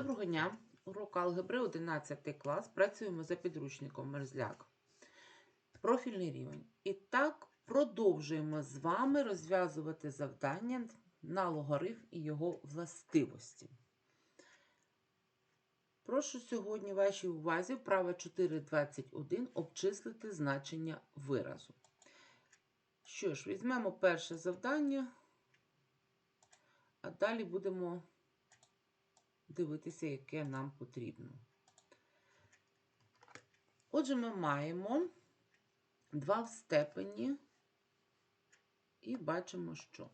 Доброго дня! Урок алгебри 11 клас. Працюємо за підручником Мерзляк. Профільний рівень. І так продовжуємо з вами розв'язувати завдання на логарифм і його властивості. Прошу сьогодні вашій увазі вправа 4.21 обчислити значення виразу. Що ж, візьмемо перше завдання, а далі будемо дивитися, яке нам потрібно. Отже, ми маємо два в степені і бачимо, що.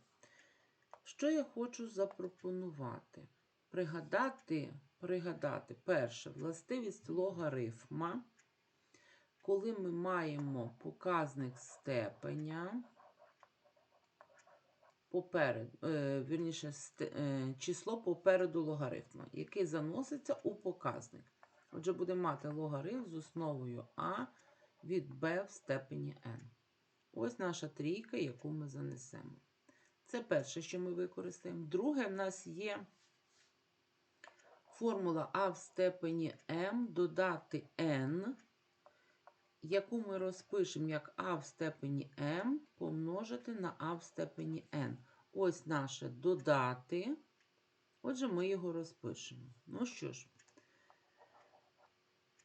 Що я хочу запропонувати? Пригадати, пригадати перше, властивість логарифма, коли ми маємо показник степеня, поперед, е, вірніше, е, число попереду логарифма, яке заноситься у показник. Отже, будемо мати логарифм з основою а від b в степені n. Ось наша трійка, яку ми занесемо. Це перше, що ми використаємо. Друге, в нас є формула а в степені m додати n, яку ми розпишемо як а в степені m помножити на а в степені n. Ось наше додати. Отже, ми його розпишемо. Ну що ж,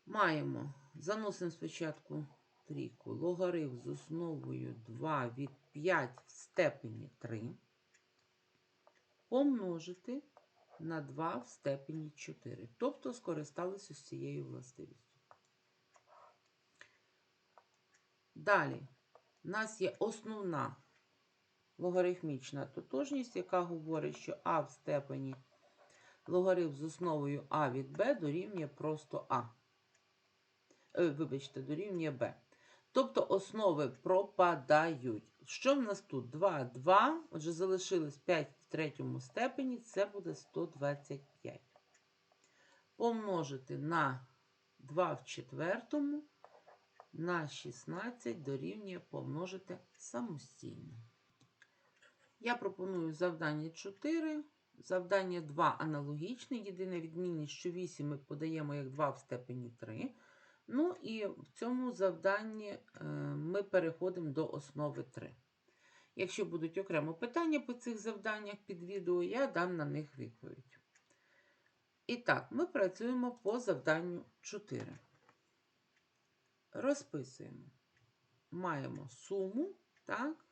маємо, заносимо спочатку трійку, логарифм з основою 2 від 5 в степені 3 помножити на 2 в степені 4. Тобто скористалися з цією властивістю. Далі, у нас є основна логарифмічна тотожність, яка говорить, що а в степені логарифм з основою а від b дорівнює просто а. Е, вибачте, дорівнює b. Тобто основи пропадають. Що в нас тут? 2, 2. Отже, залишилось 5 в третьому степені, це буде 125. Помножити на 2 в четвертому на 16 дорівнює помножити самостійно. Я пропоную завдання 4. Завдання 2 аналогічне. Єдина відмінність, що 8 ми подаємо як 2 в степені 3. Ну і в цьому завданні е, ми переходимо до основи 3. Якщо будуть окремо питання по цих завданнях під відео, я дам на них відповідь. І так, ми працюємо по завданню 4. Розписуємо. Маємо суму, так,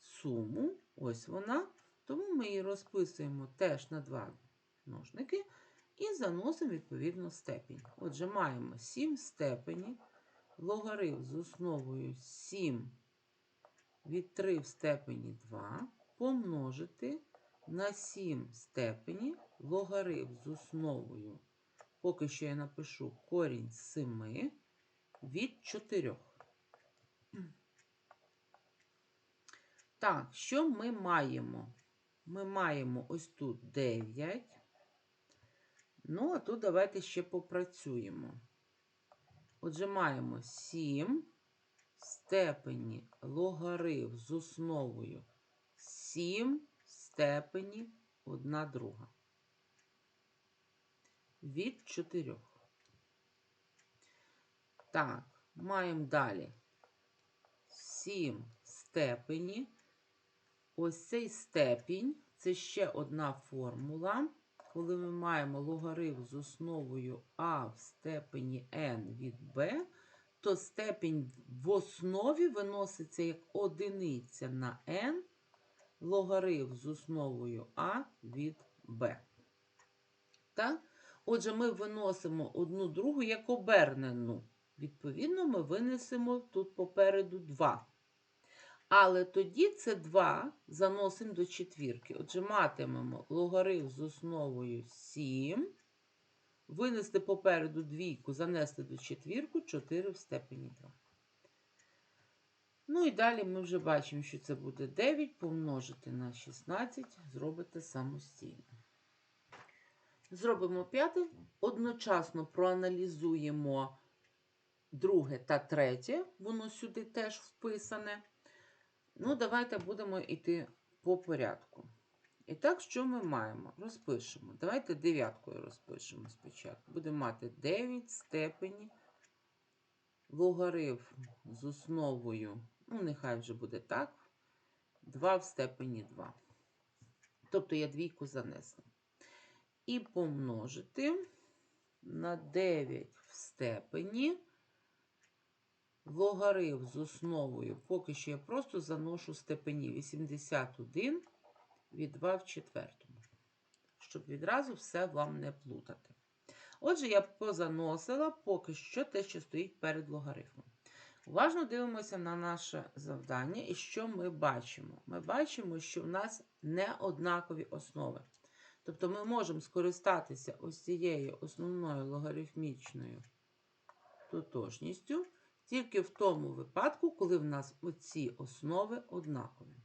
суму, ось вона. Тому ми її розписуємо теж на два множники і заносимо відповідно степінь. Отже, маємо 7 степені, логарифм з основою 7 від 3 в степені 2 помножити на 7 степені логарифм з основою, поки що я напишу корінь з 7 від 4. Так, що ми маємо? Ми маємо ось тут 9. Ну, а тут давайте ще попрацюємо. Отже, маємо 7 в степені логарифм з основою 7 в степені 1 друга. Від 4. Так, маємо далі 7 степені. Ось цей степінь це ще одна формула. Коли ми маємо логарифм з основою а в степені n від b, то степінь в основі виноситься як одиниця на n логарифм з основою а від b. Так? Отже, ми виносимо одну другу як обернену. Відповідно, ми винесемо тут попереду 2. Але тоді це 2 заносимо до четвірки. Отже, матимемо логарифм з основою 7. Винести попереду двійку, занести до четвірку 4 в степені 2. Ну і далі ми вже бачимо, що це буде 9 помножити на 16, зробите самостійно. Зробимо п'яте. Одночасно проаналізуємо друге та третє. Воно сюди теж вписане. Ну, давайте будемо йти по порядку. І так, що ми маємо? Розпишемо. Давайте дев'яткою розпишемо спочатку. Будемо мати 9 в степені логарифм з основою, ну, нехай вже буде так, 2 в степені 2. Тобто я двійку занесла. І помножити на 9 в степені логарифм з основою. Поки що я просто заношу степені 81 від 2 в четвертому, щоб відразу все вам не плутати. Отже, я позаносила поки що те, що стоїть перед логарифмом. Уважно дивимося на наше завдання і що ми бачимо. Ми бачимо, що в нас не однакові основи. Тобто ми можемо скористатися ось цією основною логарифмічною тотожністю тільки в тому випадку, коли в нас оці основи однакові.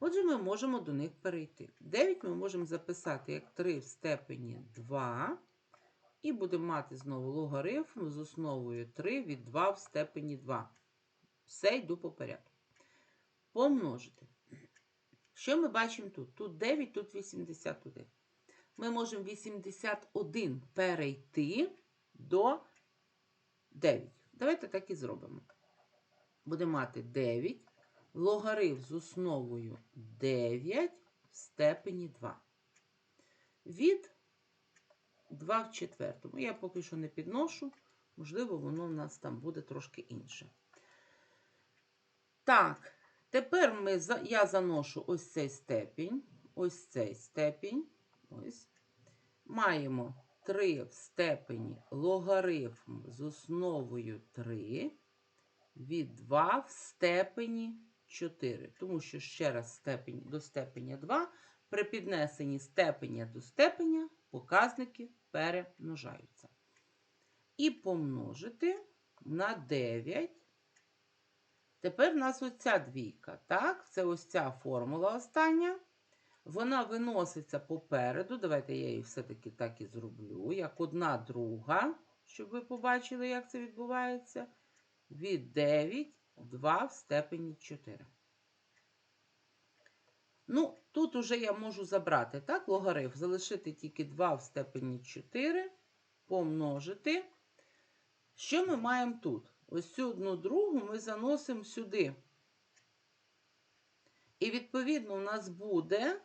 Отже, ми можемо до них перейти. 9 ми можемо записати як 3 в степені 2. І будемо мати знову логарифм з основою 3 від 2 в степені 2. Все йду по порядку. Помножити. Що ми бачимо тут? Тут 9, тут 81. Ми можемо 81 перейти до 9. Давайте так і зробимо. Будемо мати 9 логарифм з основою 9 в степені 2. Від 2 в четвертому. Я поки що не підношу, можливо, воно в нас там буде трошки інше. Так, тепер ми, я заношу ось цей степінь, ось цей степінь. Ось. Маємо 3 в степені логарифм з основою 3 від 2 в степені 4. Тому що ще раз степень до степеня 2 при піднесенні степеня до степеня показники перемножаються. І помножити на 9. Тепер в нас оця двійка. Так, це ось ця формула остання. Вона виноситься попереду. Давайте я її все-таки так і зроблю, як одна друга, щоб ви побачили, як це відбувається. Від 9, 2 в степені 4. Ну, тут уже я можу забрати, так, логарифм, залишити тільки 2 в степені 4, помножити. Що ми маємо тут? Ось цю одну другу ми заносимо сюди. І, відповідно, у нас буде,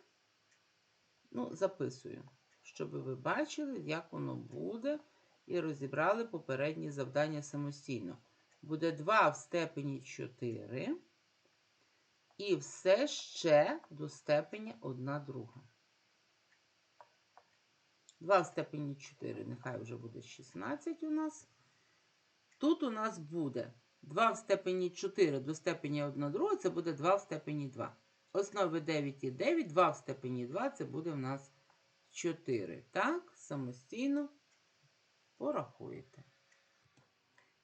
ну, записую, щоб ви бачили, як воно буде, і розібрали попередні завдання самостійно. Буде 2 в степені 4. І все ще до степені 1 друга. 2 в степені 4, нехай вже буде 16 у нас. Тут у нас буде 2 в степені 4 до степені 1 друга, це буде 2 в степені 2. Основи 9 і 9, 2 в степені 2, це буде в нас 4. Так, самостійно порахуєте.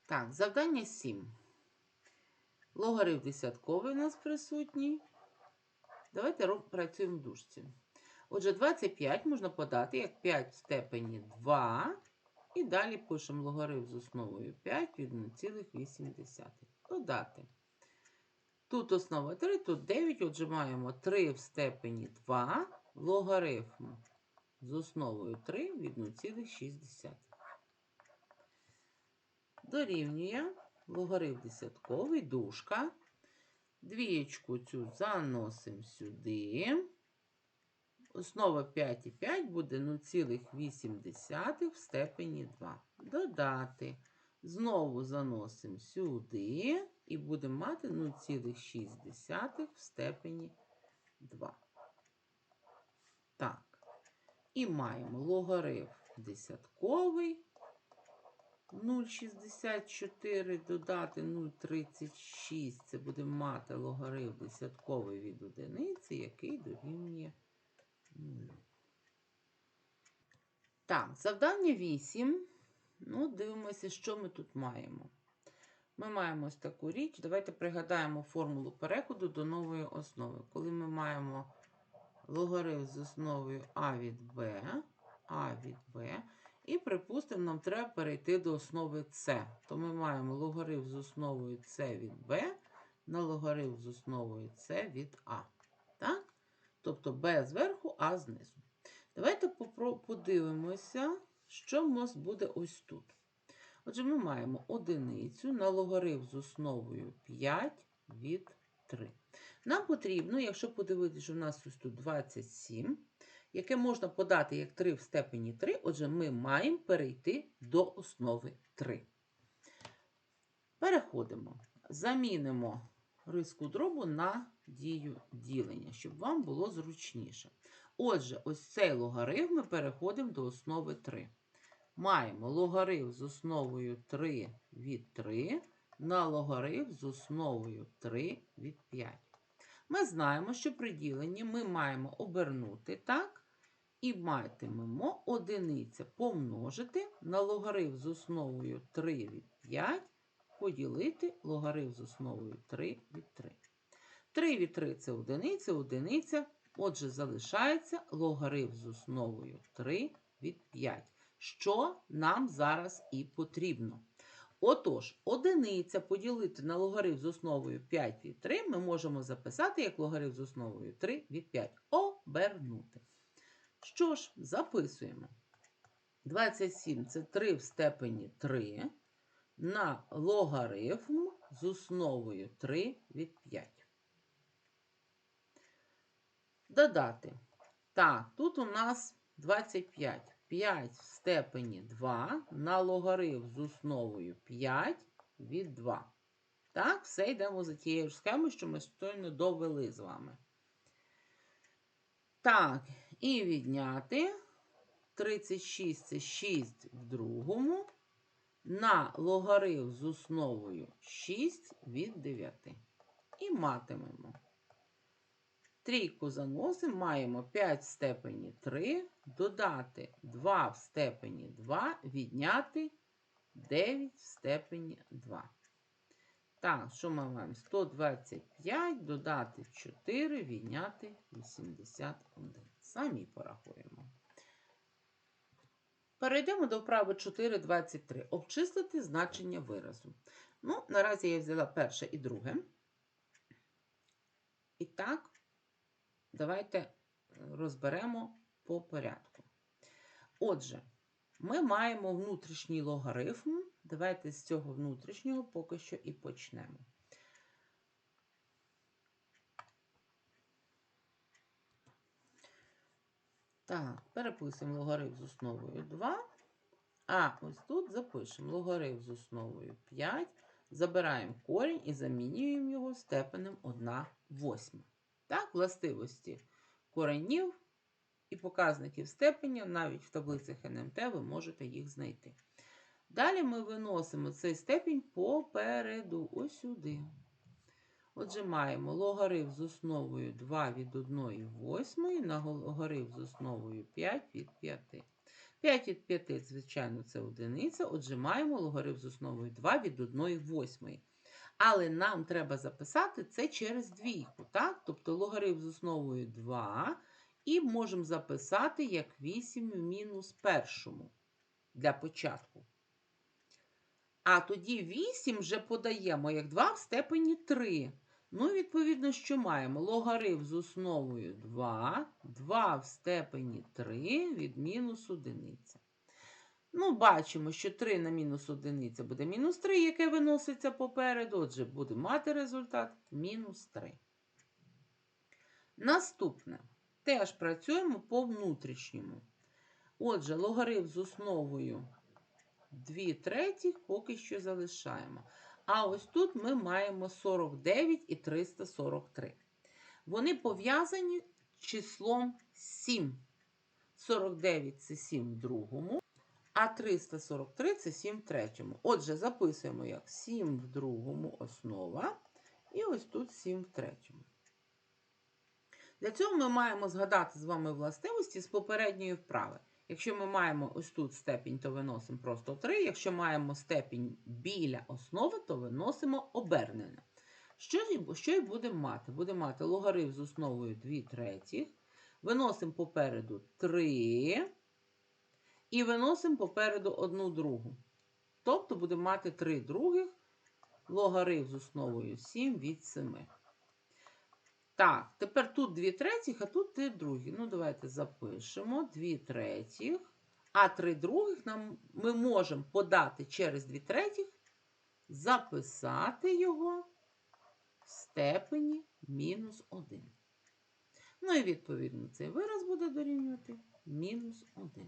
Так, завдання 7. Логарифм десятковий у нас присутній. Давайте працюємо в дужці. Отже, 25 можна подати як 5 в степені 2. І далі пишемо логарифм з основою 5 від 0,8. Додати. Тут основа 3, тут 9. Отже, маємо 3 в степені 2. Логарифм з основою 3 від 0,6. Дорівнює логарифм десятковий, дужка. Двієчку цю заносимо сюди. Основа 5 і 5 буде 0,8 в степені 2. Додати. Знову заносимо сюди і будемо мати 0,6 в степені 2. Так. І маємо логарифм десятковий 0,64 додати 0,36. Це будемо мати логарифм десятковий від одиниці, який дорівнює 0. Так, завдання 8. Ну, дивимося, що ми тут маємо. Ми маємо ось таку річ. Давайте пригадаємо формулу переходу до нової основи. Коли ми маємо логарифм з основою а від b, а від b, і, припустимо, нам треба перейти до основи С. То ми маємо логарифм з основою С від b на логарифм з основою С від А. Так? тобто Б зверху, А знизу. Давайте подивимося, що в нас буде ось тут. Отже, ми маємо одиницю на логарифм з основою 5 від 3. Нам потрібно, якщо подивитися, що в нас ось тут 27, яке можна подати як 3 в степені 3, отже, ми маємо перейти до основи 3. Переходимо. Замінимо риску дробу на дію ділення, щоб вам було зручніше. Отже, ось цей логарифм ми переходимо до основи 3. Маємо логарифм з основою 3 від 3 на логарифм з основою 3 від 5. Ми знаємо, що при діленні ми маємо обернути так, і матимемо одиниця помножити на логарифм з основою 3 від 5 поділити логарифм з основою 3 від 3. 3 від 3 це одиниця, одиниця. Отже, залишається логарифм з основою 3 від 5, що нам зараз і потрібно. Отож, одиниця поділити на логарифм з основою 5 від 3 ми можемо записати як логарифм з основою 3 від 5. Обернути. Що ж, записуємо. 27 це 3 в степені 3 на логарифм з основою 3 від 5. Додати. Так, тут у нас 25. 5 в степені 2 на логарифм з основою 5 від 2. Так, все йдемо за тією ж схемою, що ми щойно довели з вами. Так, і відняти 36 це 6 в другому на логарифм з основою 6 від 9. І матимемо. Трійку заносимо, маємо 5 в степені 3, додати 2 в степені 2, відняти 9 в степені 2. Так, що ми маємо? 125, додати 4, відняти 81. Самі порахуємо. Перейдемо до вправи 4,23. Обчислити значення виразу. Ну, наразі я взяла перше і друге. І так, давайте розберемо по порядку. Отже, ми маємо внутрішній логарифм. Давайте з цього внутрішнього поки що і почнемо. Так, переписуємо логарифм з основою 2. А ось тут запишемо логарифм з основою 5. Забираємо корінь і замінюємо його степенем 1 восьма. Так, властивості коренів і показників степеня, навіть в таблицях НМТ ви можете їх знайти. Далі ми виносимо цей степінь попереду, ось сюди. Отже, маємо логарифм з основою 2 від 1 восьмої на логарифм з основою 5 від 5. 5 від 5, звичайно, це одиниця. Отже, маємо логарифм з основою 2 від 1 восьмої. Але нам треба записати це через двійку. так? Тобто логарифм з основою 2 і можемо записати як 8 в мінус першому для початку. А тоді 8 вже подаємо як 2 в степені 3. Ну, відповідно, що маємо? Логарифм з основою 2, 2 в степені 3 від мінус 1. Ну, бачимо, що 3 на мінус 1 буде мінус 3, яке виноситься попереду. Отже, будемо мати результат мінус 3. Наступне. Теж працюємо по внутрішньому. Отже, логарифм з основою 2 третіх поки що залишаємо. А ось тут ми маємо 49 і 343. Вони пов'язані числом 7. 49 це 7 в другому, а 343 це 7 в третьому. Отже, записуємо як 7 в другому основа. І ось тут 7 в третьому. Для цього ми маємо згадати з вами властивості з попередньої вправи. Якщо ми маємо ось тут степінь, то виносимо просто 3. Якщо маємо степінь біля основи, то виносимо обернене. Що, що і будемо мати? Будемо мати логарифм з основою 2 третіх. Виносимо попереду 3. І виносимо попереду 1 другу. Тобто будемо мати 3 других логарифм з основою 7 від 7. Так, тепер тут 2 третіх, а тут 3 другі. Ну, давайте запишемо 2 третіх. А 3 других нам, ми можемо подати через 2 третіх, записати його в степені мінус 1. Ну і відповідно цей вираз буде дорівнювати мінус 1.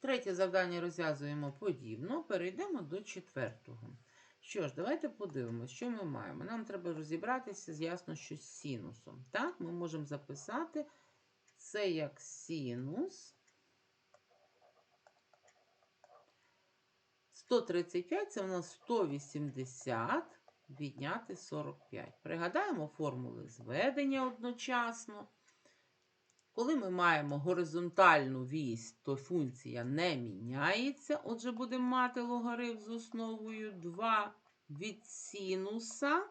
Третє завдання розв'язуємо подібно. Перейдемо до четвертого. Що ж, давайте подивимося, що ми маємо. Нам треба розібратися ясно, що з синусом. Так, ми можемо записати це як синус 135 це у нас 180 відняти 45. Пригадаємо формули зведення одночасно. Коли ми маємо горизонтальну вісь, то функція не міняється. Отже, будемо мати логарифм з основою 2 від синуса.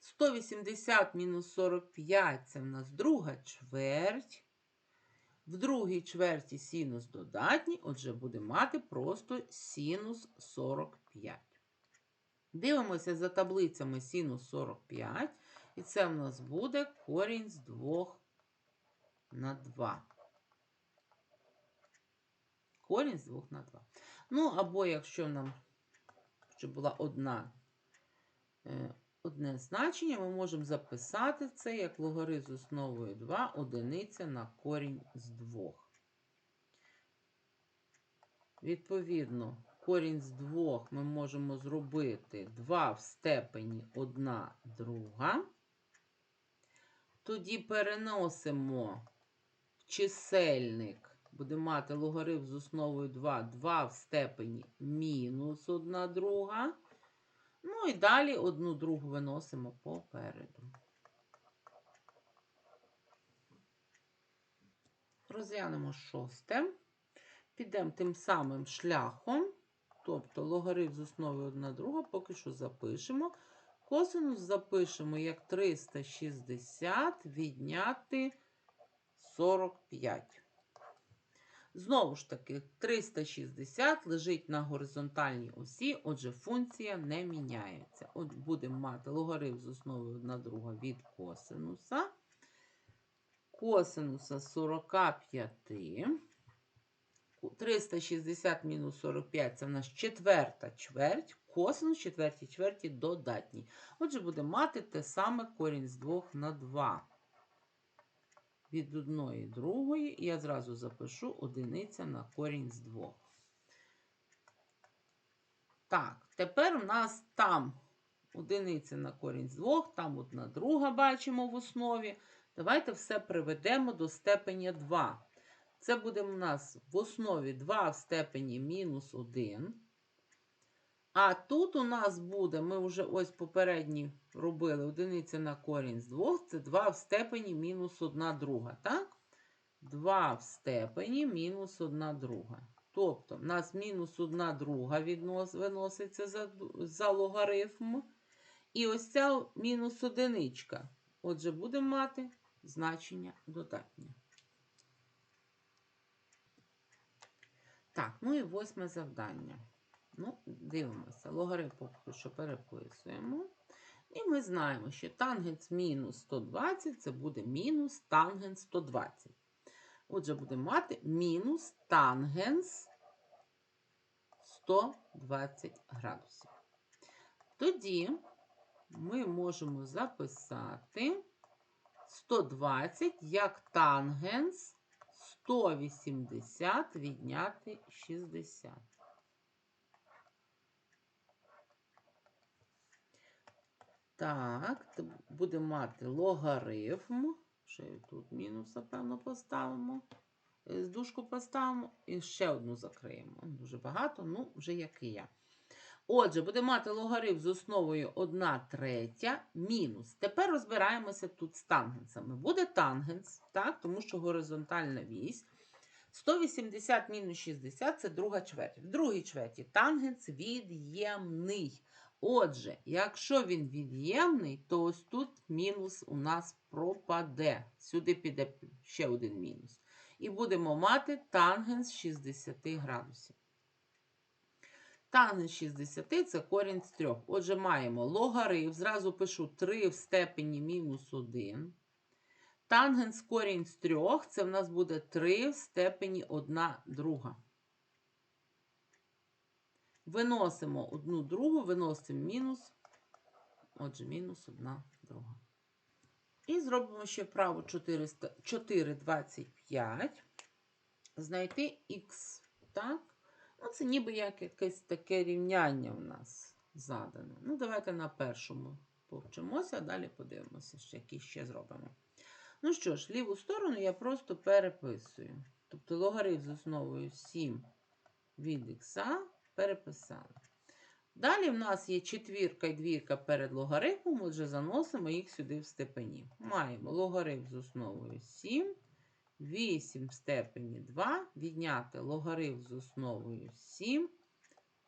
180 мінус 45 це в нас друга чверть. В другій чверті синус додатній, отже, будемо мати просто синус 45. Дивимося за таблицями синус 45, і це в нас буде корінь з 2 на 2. Корінь з 2 на 2. Ну, або якщо нам щоб була одна, е, одне значення, ми можемо записати це як логарифм з основою 2 одиниця на корінь з 2. Відповідно, корінь з 2 ми можемо зробити 2 в степені 1 друга. Тоді переносимо чисельник, будемо мати логарифм з основою 2, 2 в степені мінус 1 друга. Ну і далі одну другу виносимо попереду. Розглянемо шосте. Підемо тим самим шляхом, тобто логарифм з основою 1 друга, поки що запишемо. Косинус запишемо як 360 відняти 45. Знову ж таки, 360 лежить на горизонтальній осі, отже, функція не міняється. От будемо мати логарифм з основою 1 друга від косинуса. Косинуса 45. 360 мінус 45 це в нас четверта чверть. Косинус четвертій чверті додатній. Отже, будемо мати те саме корінь з 2 на 2 від одної другої, і я зразу запишу одиниця на корінь з двох. Так, тепер у нас там одиниця на корінь з двох, там одна друга бачимо в основі. Давайте все приведемо до степеня 2. Це буде у нас в основі 2 в степені мінус 1. А тут у нас буде, ми вже ось попередні робили одиниця на корінь з 2, це 2 в степені мінус 1 друга, так? 2 в степені мінус 1 друга. Тобто, в нас мінус 1 друга віднос, виноситься за, за логарифм. І ось ця мінус одиничка. Отже, будемо мати значення додатнє. Так, ну і восьме завдання. Ну, дивимося, логарифм поки що переписуємо. І ми знаємо, що тангенс мінус 120 це буде мінус тангенс 120. Отже, будемо мати мінус тангенс 120 градусів. Тоді ми можемо записати 120 як тангенс 180 відняти 60. Так, будемо мати логарифм. Ще тут мінус, напевно, поставимо. З дужку поставимо і ще одну закриємо. Дуже багато, ну, вже як і я. Отже, будемо мати логарифм з основою 1 третя мінус. Тепер розбираємося тут з тангенсами. Буде тангенс, так, тому що горизонтальна вісь. 180 мінус 60 це друга чверть. В другій чверті тангенс від'ємний. Отже, якщо він від'ємний, то ось тут мінус у нас пропаде. Сюди піде ще один мінус. І будемо мати тангенс 60 градусів. Тангенс 60 це корінь з 3. Отже, маємо логарифм. Зразу пишу 3 в степені мінус 1. Тангенс корінь з 3 це в нас буде 3 в степені 1 друга. Виносимо одну другу, виносимо мінус. Отже, мінус 1 друга. І зробимо ще вправо 400 4,25. Знайти х. Так? Ну, це ніби як якесь таке рівняння в нас задане. Ну, давайте на першому повчимося, а далі подивимося, що які ще зробимо. Ну що ж, ліву сторону я просто переписую. Тобто логарифм з основою 7 від х переписали. Далі в нас є четвірка і двірка перед логарифмом, отже, заносимо їх сюди в степені. Маємо логарифм з основою 7, 8 в степені 2, відняти логарифм з основою 7,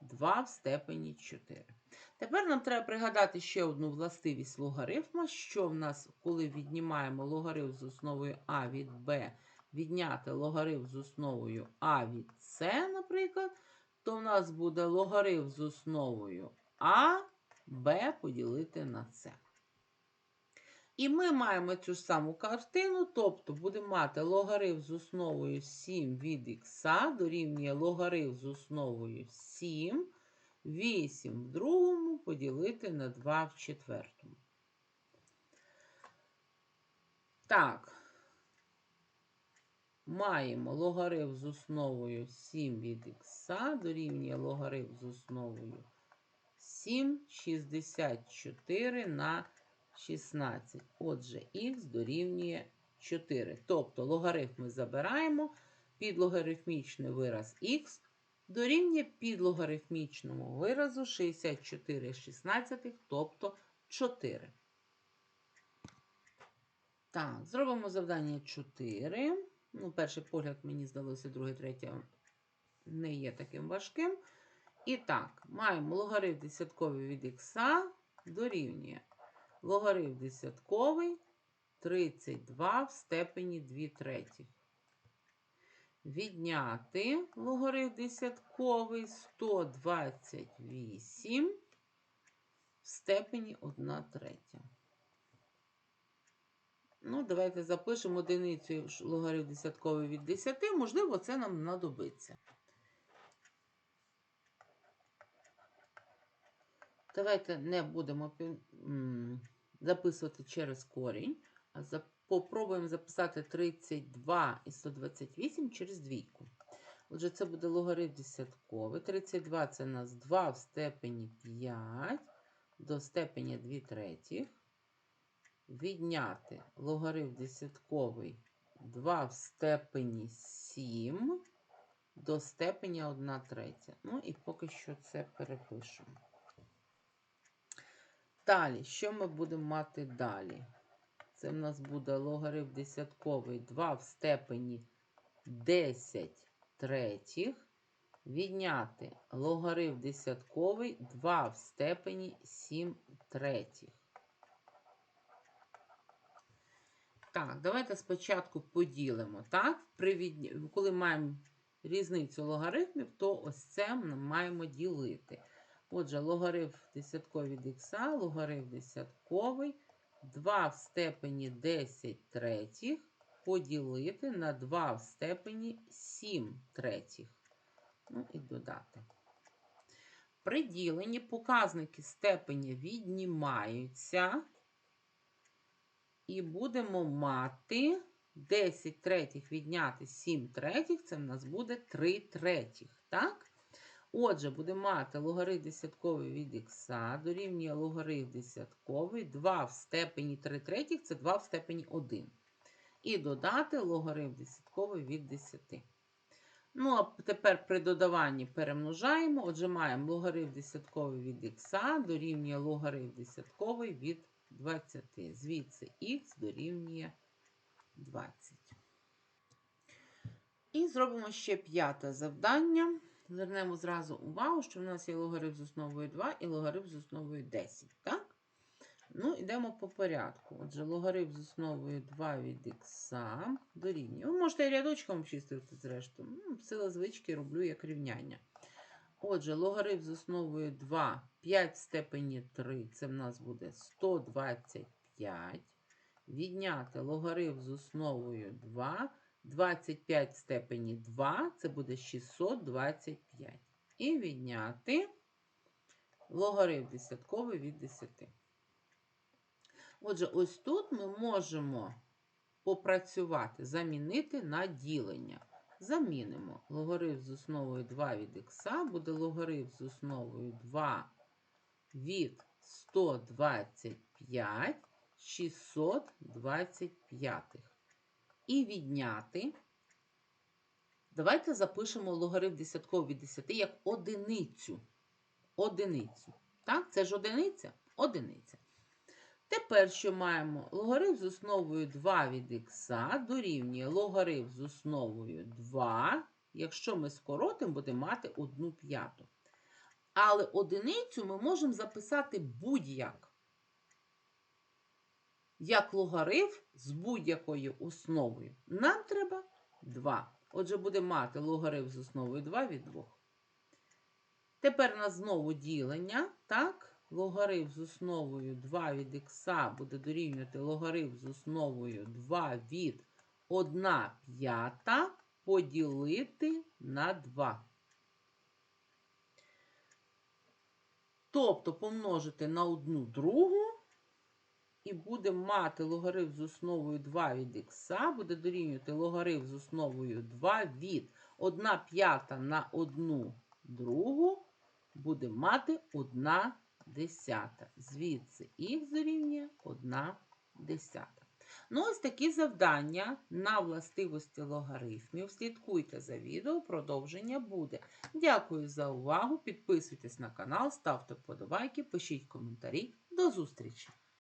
2 в степені 4. Тепер нам треба пригадати ще одну властивість логарифма, що в нас, коли віднімаємо логарифм з основою а від b, відняти логарифм з основою а від c, наприклад, то в нас буде логарифм з основою а, b поділити на c. І ми маємо цю саму картину, тобто будемо мати логарифм з основою 7 від х дорівнює логарифм з основою 7, 8 в другому поділити на 2 в четвертому. Так, маємо логарифм з основою 7 від х дорівнює логарифм з основою 7, 64 на 16. Отже, х дорівнює 4. Тобто логарифм ми забираємо, підлогарифмічний вираз х дорівнює підлогарифмічному виразу 64 16, тобто 4. Так, зробимо завдання 4. Ну, перший погляд, мені здалося, друге, третє не є таким важким. І так, маємо логарифм десятковий від х дорівнює логарифм десятковий 32 в степені 2 третіх. Відняти логарифм десятковий 128 в степені 1 третя. Ну, давайте запишемо одиницю логарифм десятковий від 10. Можливо, це нам знадобиться. Давайте не будемо записувати через корінь, а попробуємо записати 32 і 128 через двійку. Отже, це буде логарифм десятковий. 32 це у нас 2 в степені 5 до степені 2 третіх. Відняти логарифм десятковий 2 в степені 7 до степені 1 третя. Ну і поки що це перепишемо. Далі, що ми будемо мати далі? Це в нас буде логарифм десятковий 2 в степені 10 третіх. Відняти логарифм десятковий 2 в степені 7 третіх. Так, давайте спочатку поділимо. Так? При від... Коли маємо різницю логарифмів, то ось це ми маємо ділити. Отже, логарифм десятковий від х, логарифм десятковий 2 в степені 10 третіх поділити на 2 в степені 7 третіх. Ну і додати. При діленні показники степені віднімаються. І будемо мати 10 третіх відняти 7 третіх, це в нас буде 3 третіх. Так? Отже, будемо мати логарифм десятковий від х дорівнює логарифм десятковий 2 в степені 3 третіх, це 2 в степені 1. І додати логарифм десятковий від 10. Ну, а тепер при додаванні перемножаємо. Отже, маємо логарифм десятковий від х дорівнює логарифм десятковий від 20. Звідси х дорівнює 20. І зробимо ще п'яте завдання. Звернемо зразу увагу, що в нас є логарифм з основою 2 і логарифм з основою 10. Так? Ну, йдемо по порядку. Отже, логарифм з основою 2 від х дорівнює. Ви можете рядочком чистити, зрештою. Ну, Сила звички роблю як рівняння. Отже, логарифм з основою 2, 5 в степені 3, це в нас буде 125. Відняти логарифм з основою 2, 25 в степені 2, це буде 625. І відняти логарифм десятковий від 10. Отже, ось тут ми можемо попрацювати, замінити на ділення. Замінимо логарифм з основою 2 від х буде логарифм з основою 2 від 125 625. І відняти. Давайте запишемо логарифм десятковий від 10 як одиницю. Одиницю. Так, це ж одиниця? Одиниця. Тепер що маємо? Логарифм з основою 2 від х дорівнює логарифм з основою 2. Якщо ми скоротимо, будемо мати 1 п'яту. Але одиницю ми можемо записати будь-як. Як логарифм з будь-якою основою. Нам треба 2. Отже, будемо мати логарифм з основою 2 від 2. Тепер у нас знову ділення, так? Логарифм з основою 2 від х буде дорівнювати логарифм з основою 2 від 1 п'ята поділити на 2. Тобто помножити на 1 другу і будемо мати логарифм з основою 2 від х буде дорівнювати логарифм з основою 2 від 1 п'ята на 1 другу буде мати 1 десята. Звідси х дорівнює 1 десята. Ну, ось такі завдання на властивості логарифмів. Слідкуйте за відео, продовження буде. Дякую за увагу. Підписуйтесь на канал, ставте вподобайки, пишіть коментарі. До зустрічі!